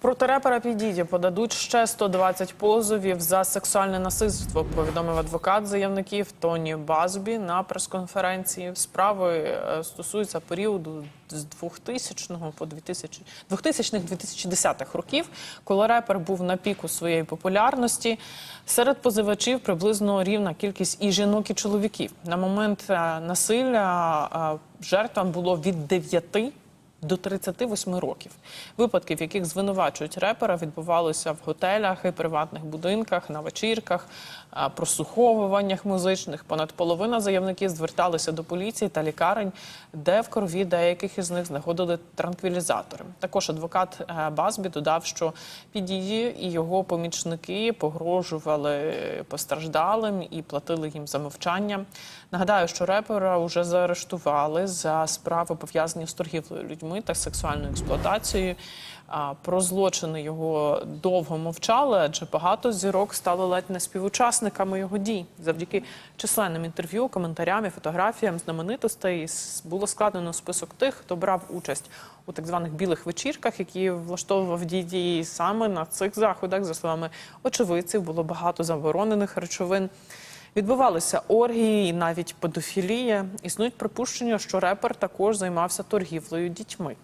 Проти репера Підіді подадуть ще 120 позовів за сексуальне насильство. Повідомив адвокат заявників Тоні Базбі на прес-конференції. Справи е, стосуються періоду з 2000 по 2000 2000-2010 років, коли репер був на піку своєї популярності. Серед позивачів приблизно рівна кількість і жінок, і чоловіків. На момент е, насилля е, жертвам було від 9 до 38 років. Випадки, в яких звинувачують репера, відбувалися в готелях і приватних будинках, на вечірках, прослуховуваннях музичних. Понад половина заявників зверталися до поліції та лікарень, де в крові деяких із них знаходили транквілізатори. Також адвокат е, Базбі додав, що підії і його помічники погрожували постраждалим і платили їм за мовчання. Нагадаю, що репера вже заарештували за справи пов'язані з торгівлею людьми та сексуальною експлуатацією. Про злочини його довго мовчали, адже багато зірок стали ледь не співучасниками його дій. Завдяки численним інтерв'ю, коментарям і фотографіям знаменитостей було складено список тих, хто брав участь у так званих білих вечірках, які влаштовував дії саме на цих заходах. За словами очевидців, було багато заборонених речовин. Відбувалися оргії і навіть педофілія. Існують припущення, що репер також займався торгівлею дітьми.